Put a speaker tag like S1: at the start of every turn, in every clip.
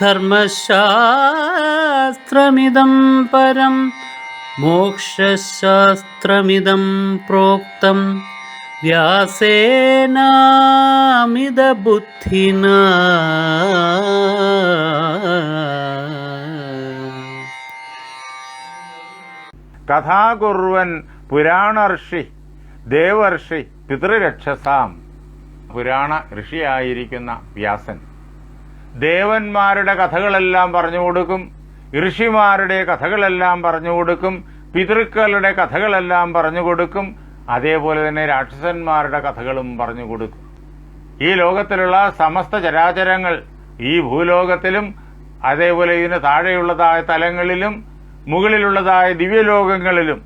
S1: ധർമ്മശാസ്ത്രമിദം പരം മോക്ഷശാസ്ത്രമിതം പ്രോക്തം. വ്യാസേനാമിതബുദ്ധിന.
S2: കഥാകുർവൻ പുരാണർഷി ദേവർഷി പിതൃരക്ഷസാം. പുരാണ ഋഷിയായിരിക്കുന്ന വ്യാസൻ. ദേവന്മാരുടെ കഥകളെല്ലാം പറഞ്ഞു കൊടുക്കും. ഋഷിമാരുടെ കഥകളെല്ലാം പറഞ്ഞു കൊടുക്കും. പിതൃക്കളുടെ കഥകളെല്ലാം പറഞ്ഞു കൊടുക്കും. അതേപോലെ തന്നെ രാക്ഷസന്മാരുടെ കഥകളും പറഞ്ഞു കൊടുക്കും. ഈ ലോകത്തിലുള്ള സമസ്ത ചരാചരങ്ങൾ ഈ ഭൂലോകത്തിലും അതേപോലെ ഇതിന് താഴെയുള്ളതായ തലങ്ങളിലും മുകളിലുള്ളതായ ദിവ്യലോകങ്ങളിലും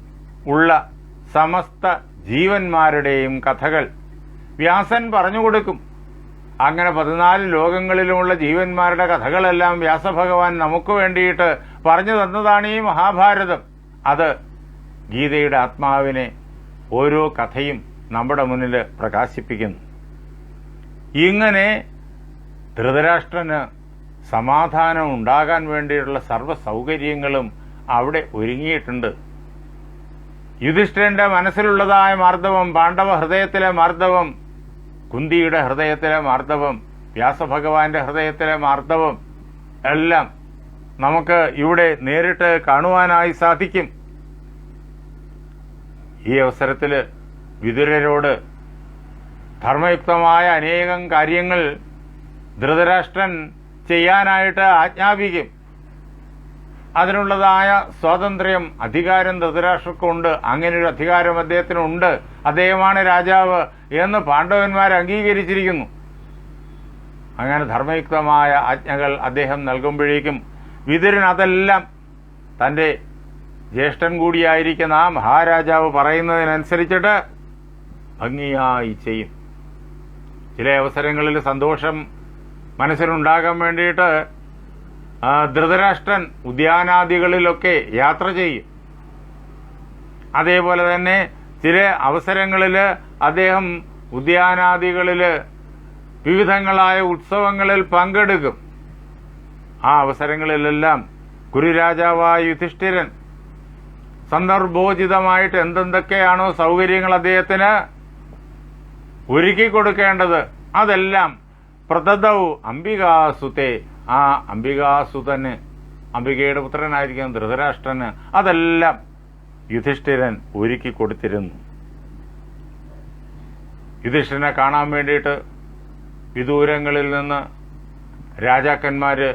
S2: ഉള്ള സമസ്ത ജീവന്മാരുടെയും കഥകൾ വ്യാസൻ പറഞ്ഞു കൊടുക്കും. അങ്ങനെ പതിനാല് ലോകങ്ങളിലുമുള്ള ജീവന്മാരുടെ കഥകളെല്ലാം വ്യാസഭഗവാൻ നമുക്ക് വേണ്ടിയിട്ട് പറഞ്ഞു തന്നതാണ് ഈ മഹാഭാരതം. അത് ഗീതയുടെ ആത്മാവിനെ ഓരോ കഥയും നമ്മുടെ മുന്നിൽ പ്രകാശിപ്പിക്കുന്നു. ഇങ്ങനെ ധൃതരാഷ്ട്രന് സമാധാനം ഉണ്ടാകാൻ വേണ്ടിയിട്ടുള്ള സർവ സൗകര്യങ്ങളും അവിടെ ഒരുങ്ങിയിട്ടുണ്ട്. യുധിഷ്ഠിരന്റെ മനസ്സിലുള്ളതായ മാർദ്ദവം പാണ്ഡവ ഹൃദയത്തിലെ മാർദ്ദവം കുന്തിയുടെ ഹൃദയത്തിലെ മാർദ്ദവം വ്യാസഭഗവാന്റെ ഹൃദയത്തിലെ മാർദ്ദവം എല്ലാം നമുക്ക് ഇവിടെ നേരിട്ട് കാണുവാനായി സാധിക്കും. ഈ അവസരത്തിൽ വിതുരരോട് ധർമ്മയുക്തമായ അനേകം കാര്യങ്ങൾ ധൃതരാഷ്ട്രൻ ചെയ്യാനായിട്ട് ആജ്ഞാപിക്കും. അതിനുള്ളതായ സ്വാതന്ത്ര്യം അധികാരം ധൃതരാഷ്ട്രക്കുണ്ട് അങ്ങനെ അധികാരം അദ്ദേഹത്തിനുണ്ട്. അദ്ദേഹമാണ് രാജാവ് എന്ന് പാണ്ഡവന്മാർ അംഗീകരിച്ചിരിക്കുന്നു. അങ്ങനെ ധർമ്മയുക്തമായ ആജ്ഞകൾ അദ്ദേഹം നൽകുമ്പോഴേക്കും വിതുരൻ അതെല്ലാം തന്റെ ജ്യേഷ്ഠൻ കൂടിയായിരിക്കുന്ന ആ മഹാരാജാവ് പറയുന്നതിനനുസരിച്ചിട്ട് ഭംഗിയായി ചെയ്യും. ചില അവസരങ്ങളിൽ സന്തോഷം മനസ്സിനുണ്ടാകാൻ വേണ്ടിയിട്ട് ധൃതരാഷ്ട്രൻ ഉദ്യാനാദികളിലൊക്കെ യാത്ര ചെയ്യും. അതേപോലെ തന്നെ ചില അവസരങ്ങളിൽ അദ്ദേഹം ഉദ്യാനാദികളിൽ വിവിധങ്ങളായ ഉത്സവങ്ങളിൽ പങ്കെടുക്കും. ആ അവസരങ്ങളിലെല്ലാം കുരുരാജാവായ യുധിഷ്ഠിരൻ സന്ദർഭോചിതമായിട്ട് എന്തെന്തൊക്കെയാണോ സൗകര്യങ്ങൾ അദ്ദേഹത്തിന് ഒരുക്കി കൊടുക്കേണ്ടത് അതെല്ലാം പ്രതദൗ അംബികാസുത്തെ ആ അംബികാസുതന് അംബികയുടെ പുത്രനായിരിക്കുന്ന ധൃതരാഷ്ട്രന് അതെല്ലാം യുധിഷ്ഠിരൻ ഒരുക്കി കൊടുത്തിരുന്നു. യുധിഷ്ഠിരനെ കാണാൻ വേണ്ടിയിട്ട് വിദൂരങ്ങളിൽ നിന്ന് രാജാക്കന്മാർ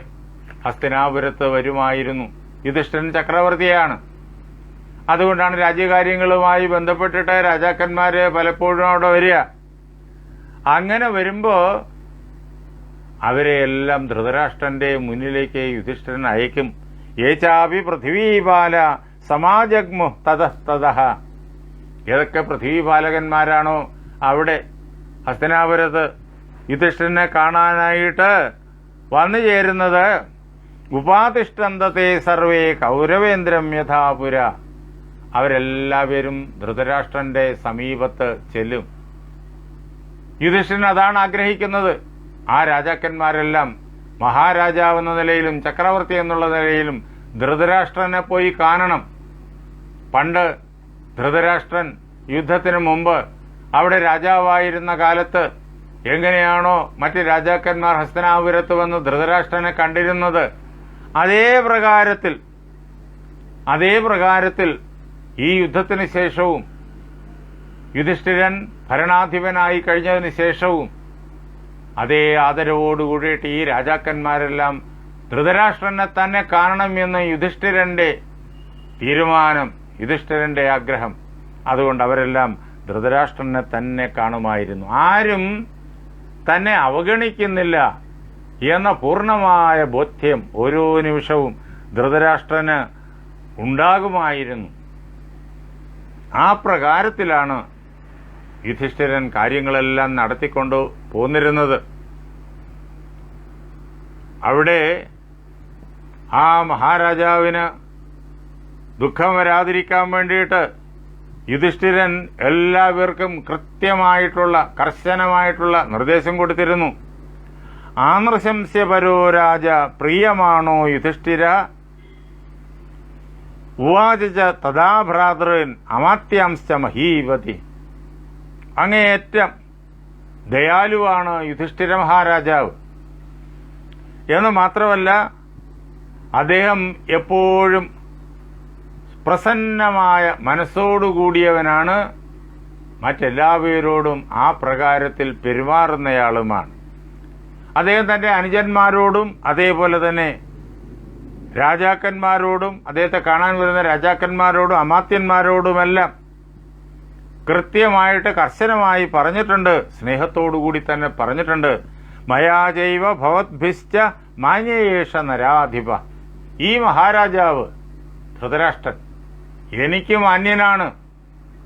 S2: ഹസ്തനാപുരത്ത് വരുമായിരുന്നു. യുധിഷ്ഠിരൻ ചക്രവർത്തിയാണ്. അതുകൊണ്ടാണ് രാജ്യകാര്യങ്ങളുമായി ബന്ധപ്പെട്ടിട്ട് രാജാക്കന്മാർ പലപ്പോഴും അവിടെ വരിക. അങ്ങനെ വരുമ്പോൾ അവരെയെല്ലാം ധൃതരാഷ്ട്രന്റെ മുന്നിലേക്ക് യുധിഷ്ഠിരൻ അയക്കും. ഏചാപി പൃഥ്വീപാല സമാജഗ്മു തതസ്തതഹ ഏതൊക്കെ പൃഥ്വിപാലകന്മാരാണോ അവിടെ ഹസ്തനാപുരത്ത് യുധിഷ്ഠിരനെ കാണാനായിട്ട് വന്നു ചേരുന്നത്? ഉപാതിഷ്ഠന്തത്തെ സർവേ കൗരവേന്ദ്രം യഥാപുര അവരെല്ലാവരും ധൃതരാഷ്ട്രന്റെ സമീപത്ത് ചെല്ലും. യുധിഷ്ഠിരൻ അതാണ് ആഗ്രഹിക്കുന്നത്. ആ രാജാക്കന്മാരെല്ലാം മഹാരാജാവ് എന്ന നിലയിലും ചക്രവർത്തി എന്നുള്ള നിലയിലും ധൃതരാഷ്ട്രനെ പോയി കാണണം. പണ്ട് ധൃതരാഷ്ട്രൻ യുദ്ധത്തിന് മുമ്പ് അവിടെ രാജാവായിരുന്ന കാലത്ത് എങ്ങനെയാണോ മറ്റ് രാജാക്കന്മാർ ഹസ്തനാപുരത്ത് വന്ന് ധൃതരാഷ്ട്രനെ കണ്ടിരുന്നത് അതേ പ്രകാരത്തിൽ അതേ പ്രകാരത്തിൽ ഈ യുദ്ധത്തിന് ശേഷവും യുധിഷ്ഠിരൻ ഭരണാധിപനായി കഴിഞ്ഞതിന് ശേഷവും അതേ ആദരവോടുകൂടിയിട്ട് ഈ രാജാക്കന്മാരെല്ലാം ധൃതരാഷ്ട്രനെ തന്നെ കാണണമെന്ന് യുധിഷ്ഠിരന്റെ തീരുമാനം യുധിഷ്ഠിരന്റെ ആഗ്രഹം. അതുകൊണ്ട് അവരെല്ലാം ധൃതരാഷ്ട്രനെ തന്നെ കാണുമായിരുന്നു. ആരും തന്നെ അവഗണിക്കുന്നില്ല എന്ന പൂർണമായ ബോധ്യം ഓരോ നിമിഷവും ധൃതരാഷ്ട്രന് ഉണ്ടാകുമായിരുന്നു. ആ പ്രകാരത്തിലാണ് യുധിഷ്ഠിരൻ കാര്യങ്ങളെല്ലാം നടത്തിക്കൊണ്ട് പോന്നിരുന്നത്. അവിടെ ആ മഹാരാജാവിന് ദുഃഖം വരാതിരിക്കാൻ വേണ്ടിയിട്ട് യുധിഷ്ഠിരൻ എല്ലാവർക്കും കൃത്യമായിട്ടുള്ള കർശനമായിട്ടുള്ള നിർദ്ദേശം കൊടുത്തിരുന്നു. ആനൃശംസ്യപരോ രാജ പ്രിയമാണോ യുധിഷ്ഠിര? ഉവാച തഥാ ഭ്രാതൃൻ അമാത്യാംശ മഹീപതി അങ്ങേയറ്റം ദയാലുവാണ് യുധിഷ്ഠിര മഹാരാജാവ്. എന്ന് മാത്രമല്ല അദ്ദേഹം എപ്പോഴും പ്രസന്നമായ മനസ്സോടുകൂടിയവനാണ് മറ്റെല്ലാവരോടും ആ പ്രകാരത്തിൽ പെരുമാറുന്നയാളുമാണ്. അദ്ദേഹം തന്റെ അനുജന്മാരോടും അതേപോലെ തന്നെ രാജാക്കന്മാരോടും അദ്ദേഹത്തെ കാണാൻ വരുന്ന രാജാക്കന്മാരോടും അമാത്യന്മാരോടുമെല്ലാം കൃത്യമായിട്ട് കർശനമായി പറഞ്ഞിട്ടുണ്ട് സ്നേഹത്തോടുകൂടി തന്നെ പറഞ്ഞിട്ടുണ്ട്. മയാജൈവ ഭവദ്ഭിശ്ച മാന്യേഷ നരാധിപ. ഈ മഹാരാജാവ് ധൃതരാഷ്ട്രൻ. എനിക്ക് മാന്യനാണ്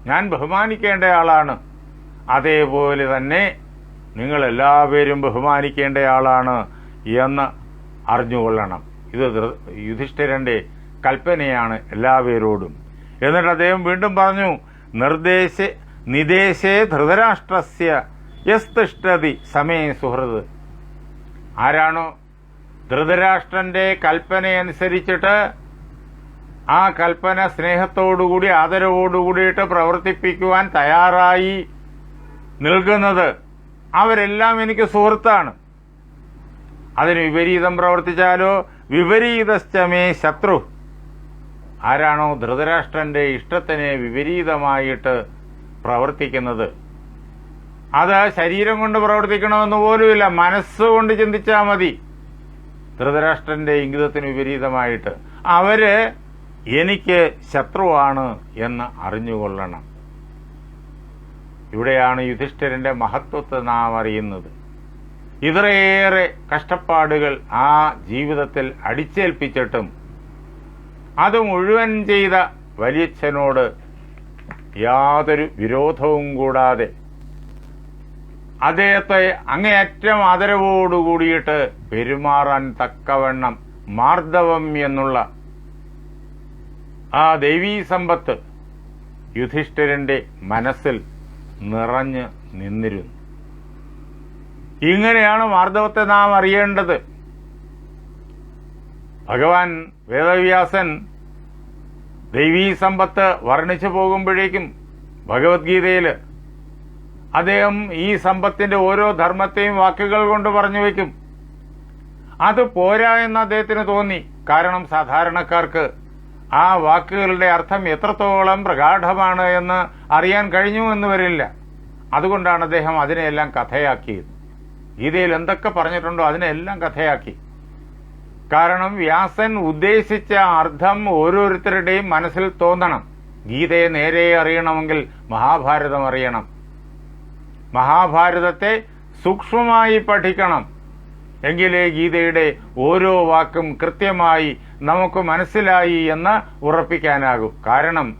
S2: ഞാൻ ബഹുമാനിക്കേണ്ട ആളാണ്. അതേപോലെ തന്നെ നിങ്ങൾ എല്ലാവരും ബഹുമാനിക്കേണ്ട ആളാണ് എന്ന് അറിഞ്ഞുകൊള്ളണം. ഇത് യുധിഷ്ഠിരന്റെ കൽപ്പനയാണ് എല്ലാവരോടും. എന്നിട്ട് അദ്ദേഹം വീണ്ടും പറഞ്ഞു നിർദ്ദേശ നിദേശേ ധൃതരാഷ്ട്രസ്യ യസ്തിഷ്ടതി സമേ സുഹൃത്. ആരാണോ ധൃതരാഷ്ട്രന്റെ കൽപ്പനയനുസരിച്ചിട്ട് ആ കൽപ്പന സ്നേഹത്തോടുകൂടി ആദരവോടുകൂടിയിട്ട് പ്രവർത്തിപ്പിക്കുവാൻ തയ്യാറായി നിൽക്കുന്നത് അവരെല്ലാം എനിക്ക് സുഹൃത്താണ്. അതിന് വിപരീതം പ്രവർത്തിച്ചാലോ? വിപരീതശ്ചമേ ശത്രു. ആരാണോ ധൃതരാഷ്ട്രന്റെ ഇഷ്ടത്തിന് വിപരീതമായിട്ട് പ്രവർത്തിക്കുന്നത്. അത് ശരീരം കൊണ്ട് പ്രവർത്തിക്കണമെന്ന് പോലുമില്ല. മനസ്സുകൊണ്ട് ചിന്തിച്ചാൽ മതി. ധൃതരാഷ്ട്രന്റെ ഇംഗിതത്തിന് വിപരീതമായിട്ട്. അവർ എനിക്ക് ശത്രുവാണ് എന്ന് അറിഞ്ഞുകൊള്ളണം. ഇവിടെയാണ് യുധിഷ്ഠിരന്റെ മഹത്വത്തെ നാം അറിയുന്നത്. ഇത്രയേറെ കഷ്ടപ്പാടുകൾ ആ ജീവിതത്തിൽ അടിച്ചേൽപ്പിച്ചിട്ടും അത് മുഴുവൻ ചെയ്ത വലിയച്ഛനോട് യാതൊരു വിരോധവും കൂടാതെ അദ്ദേഹത്തെ അങ്ങേയറ്റം ആദരവോടുകൂടിയിട്ട് പെരുമാറാൻ തക്കവണ്ണം മാർദ്ദവം എന്നുള്ള ആ ദൈവീ സമ്പത്ത് യുധിഷ്ഠിരന്റെ മനസ്സിൽ നിറഞ്ഞ് നിന്നിരുന്നു. ഇങ്ങനെയാണ് മാർദ്ദവത്തെ നാം അറിയേണ്ടത്. ഭഗവാൻ വേദവ്യാസൻ ദൈവീ സമ്പത്ത് വർണിച്ചു പോകുമ്പോഴേക്കും ഭഗവത്ഗീതയിൽ അദ്ദേഹം ഈ സമ്പത്തിന്റെ ഓരോ ധർമ്മത്തെയും വാക്കുകൾ കൊണ്ട് പറഞ്ഞു വയ്ക്കും. അത് പോരാ എന്ന് അദ്ദേഹത്തിന് തോന്നി. കാരണം സാധാരണക്കാർക്ക് ആ വാക്കുകളുടെ അർത്ഥം എത്രത്തോളം പ്രഗാഢമാണ് എന്ന് അറിയാൻ കഴിഞ്ഞു എന്ന് വരില്ല അതുകൊണ്ടാണ് അദ്ദേഹം അതിനെയെല്ലാം കഥയാക്കിയത്. ഗീതയിൽ എന്തൊക്കെ പറഞ്ഞിട്ടുണ്ടോ അതിനെല്ലാം കഥയാക്കി. കാരണം വ്യാസൻ ഉദ്ദേശിച്ച അർത്ഥം ഓരോരുത്തരുടെയും മനസ്സിൽ തോന്നണം. ഗീതയെ നേരെ അറിയണമെങ്കിൽ മഹാഭാരതം അറിയണം. മഹാഭാരതത്തെ സൂക്ഷ്മമായി പഠിക്കണം. എങ്കിലേ ഗീതയുടെ ഓരോ വാക്കും കൃത്യമായി നമുക്ക് മനസ്സിലായി എന്ന് ഉറപ്പിക്കാനാകും. കാരണം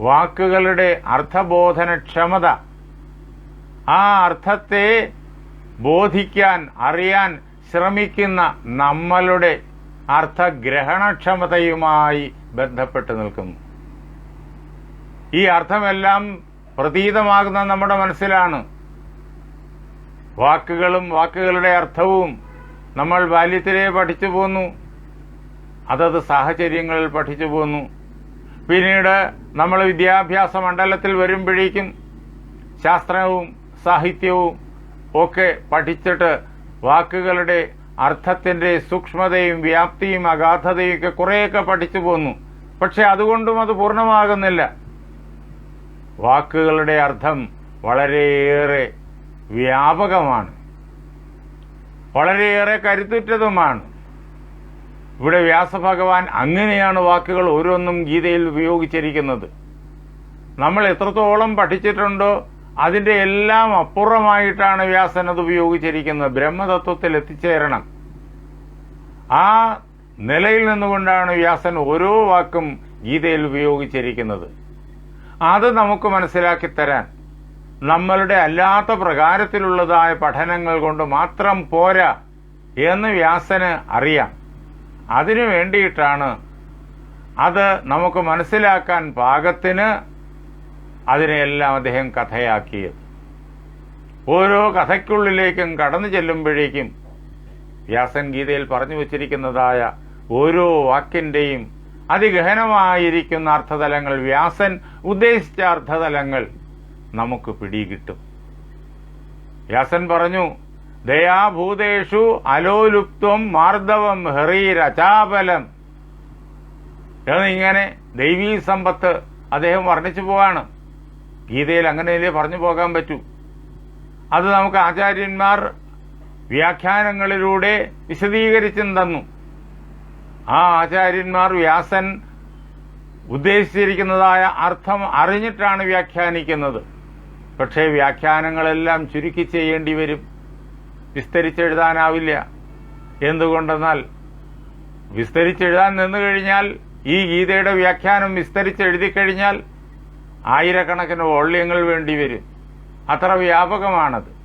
S2: വാക്കുകളുടെ അർത്ഥബോധനക്ഷമത ആ അർത്ഥത്തെ ബോധിക്കാൻ അറിയാൻ ശ്രമിക്കുന്ന നമ്മളുടെ അർത്ഥഗ്രഹണക്ഷമതയുമായി ബന്ധപ്പെട്ട് നിൽക്കുന്നു. ഈ അർത്ഥമെല്ലാം പ്രതീതമാകുന്ന നമ്മുടെ മനസ്സിലാണ്. വാക്കുകളും വാക്കുകളുടെ അർത്ഥവും നമ്മൾ ബാല്യത്തിലേ പഠിച്ചു പോന്നു. അതത് സാഹചര്യങ്ങളിൽ പഠിച്ചു പോന്നു. പിന്നീട് നമ്മൾ വിദ്യാഭ്യാസ മണ്ഡലത്തിൽ വരുമ്പോഴേക്കും ശാസ്ത്രവും സാഹിത്യവും ഒക്കെ പഠിച്ചിട്ട് വാക്കുകളുടെ അർത്ഥത്തിന്റെ സൂക്ഷ്മതയും വ്യാപ്തിയും അഗാധതയും ഒക്കെ കുറേയൊക്കെ പഠിച്ചു പോന്നു. പക്ഷെ അതുകൊണ്ടും അത് പൂർണമാകുന്നില്ല. വാക്കുകളുടെ അർത്ഥം വളരെയേറെ വ്യാപകമാണ്. വളരെയേറെ കരുത്തുറ്റതുമാണ്. ഇവിടെ വ്യാസഭഗവാൻ അങ്ങനെയാണ് വാക്കുകൾ ഓരോന്നും ഗീതയിൽ ഉപയോഗിച്ചിരിക്കുന്നത്. നമ്മൾ എത്രത്തോളം പഠിച്ചിട്ടുണ്ടോ അതിന്റെ എല്ലാം അപ്പുറമായിട്ടാണ് വ്യാസൻ അത് ഉപയോഗിച്ചിരിക്കുന്നത്. ബ്രഹ്മതത്വത്തിൽ എത്തിച്ചേരണം. ആ നിലയിൽ നിന്നുകൊണ്ടാണ് വ്യാസൻ ഓരോ വാക്കും ഗീതയിൽ ഉപയോഗിച്ചിരിക്കുന്നത്. അത് നമുക്ക് മനസ്സിലാക്കി തരാൻ നമ്മളുടെ അല്ലാത്ത പ്രകാരത്തിലുള്ളതായ പഠനങ്ങൾ കൊണ്ട് മാത്രം പോരാ എന്ന് വ്യാസന് അറിയാം. അതിനു വേണ്ടിയിട്ടാണ് അത് നമുക്ക് മനസ്സിലാക്കാൻ പാകത്തിന് അതിനെയെല്ലാം അദ്ദേഹം കഥയാക്കിയത്. ഓരോ കഥയ്ക്കുള്ളിലേക്കും കടന്നു ചെല്ലുമ്പോഴേക്കും വ്യാസൻ ഗീതയിൽ പറഞ്ഞു വച്ചിരിക്കുന്നതായ ഓരോ വാക്കിന്റെയും അതിഗഹനമായിരിക്കുന്ന അർത്ഥതലങ്ങൾ വ്യാസൻ ഉദ്ദേശിച്ച അർത്ഥതലങ്ങൾ നമുക്ക് പിടികിട്ടും. വ്യാസൻ പറഞ്ഞു ദയാഭൂതേഷു അലോലുപ്ത്വം മാർദ്ദവം ഹെറീരചാബലം എന്നിങ്ങനെ ദൈവീ സമ്പത്ത് അദ്ദേഹം വർണിച്ചു പോവാണ്. ഗീതയിൽ അങ്ങനെയല്ലേ പറഞ്ഞു പോകാൻ പറ്റൂ. അത് നമുക്ക് ആചാര്യന്മാർ വ്യാഖ്യാനങ്ങളിലൂടെ വിശദീകരിച്ചും തന്നു. ആ ആചാര്യന്മാർ വ്യാസൻ ഉദ്ദേശിച്ചിരിക്കുന്നതായ അർത്ഥം അറിഞ്ഞിട്ടാണ് വ്യാഖ്യാനിക്കുന്നത്. പക്ഷേ വ്യാഖ്യാനങ്ങളെല്ലാം ചുരുക്കി ചെയ്യേണ്ടി വരും. വിസ്തരിച്ചെഴുതാനാവില്ല. എന്തുകൊണ്ടെന്നാൽ വിസ്തരിച്ചെഴുതാൻ നിന്നു കഴിഞ്ഞാൽ ഈ ഗീതയുടെ വ്യാഖ്യാനം വിസ്തരിച്ചെഴുതി കഴിഞ്ഞാൽ ആയിരക്കണക്കിന് വോള്യങ്ങൾ വേണ്ടി വരും. അത്ര വ്യാപകമാണത്.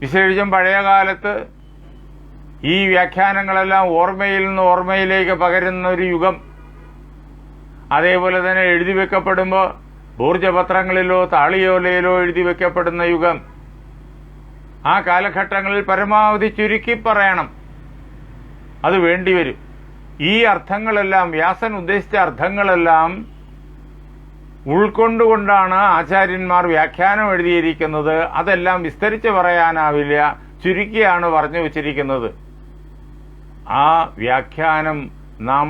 S2: വിശേഷിച്ചും പഴയകാലത്ത് ഈ വ്യാഖ്യാനങ്ങളെല്ലാം ഓർമ്മയിൽ നിന്ന് ഓർമ്മയിലേക്ക് പകരുന്ന ഒരു യുഗം. അതേപോലെ തന്നെ എഴുതി വെക്കപ്പെടുമ്പോൾ ഊർജപത്രങ്ങളിലോ താളിയോലയിലോ എഴുതി വെക്കപ്പെടുന്ന യുഗം. ആ കാലഘട്ടങ്ങളിൽ പരമാവധി ചുരുക്കി പറയണം. അത് വേണ്ടിവരും ഈ അർത്ഥങ്ങളെല്ലാം വ്യാസൻ ഉദ്ദേശിച്ച അർത്ഥങ്ങളെല്ലാം ഉൾക്കൊണ്ടുകൊണ്ടാണ് ആചാര്യന്മാർ വ്യാഖ്യാനം എഴുതിയിരിക്കുന്നത്. അതെല്ലാം വിസ്തരിച്ച് പറയാനാവില്ല. ചുരുക്കിയാണ് പറഞ്ഞു വച്ചിരിക്കുന്നത്. ആ വ്യാഖ്യാനം നാം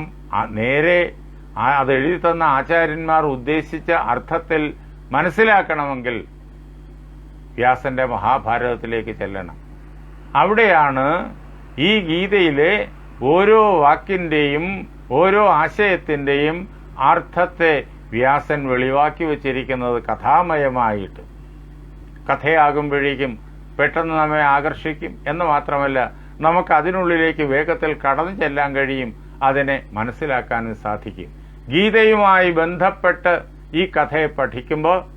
S2: നേരെ അത് എഴുതി തന്ന ആചാര്യന്മാർ ഉദ്ദേശിച്ച അർത്ഥത്തിൽ മനസ്സിലാക്കണമെങ്കിൽ വ്യാസന്റെ മഹാഭാരതത്തിലേക്ക് ചെല്ലണം. അവിടെയാണ് ഈ ഗീതയിലെ ഓരോ വാക്കിന്റെയും ഓരോ ആശയത്തിന്റെയും അർത്ഥത്തെ വ്യാസൻ വെളിവാക്കി വച്ചിരിക്കുന്നത് കഥാമയമായിട്ട്. കഥയാകുമ്പോഴേക്കും പെട്ടെന്ന് നമ്മെ ആകർഷിക്കും എന്ന് മാത്രമല്ല നമുക്ക് അതിനുള്ളിലേക്ക് വേഗത്തിൽ കടന്നു ചെല്ലാൻ കഴിയും അതിനെ മനസ്സിലാക്കാനും സാധിക്കും. ഗീതയുമായി ബന്ധപ്പെട്ട് ഈ കഥയെ പഠിക്കുമ്പോൾ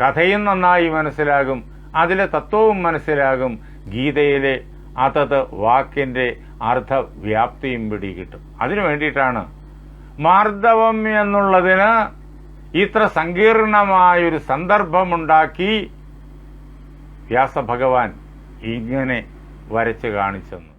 S2: കഥയും നന്നായി മനസ്സിലാകും അതിലെ തത്വവും മനസ്സിലാകും ഗീതയിലെ അതത് വാക്കിന്റെ അർത്ഥവ്യാപ്തിയും പിടികിട്ടും. അതിനു വേണ്ടിയിട്ടാണ് മാർദ്ദവം എന്നുള്ളതിന് ഇത്ര സങ്കീർണമായൊരു സന്ദർഭമുണ്ടാക്കി വ്യാസഭഗവാൻ ഇങ്ങനെ വരച്ച് കാണിച്ചെന്ന്.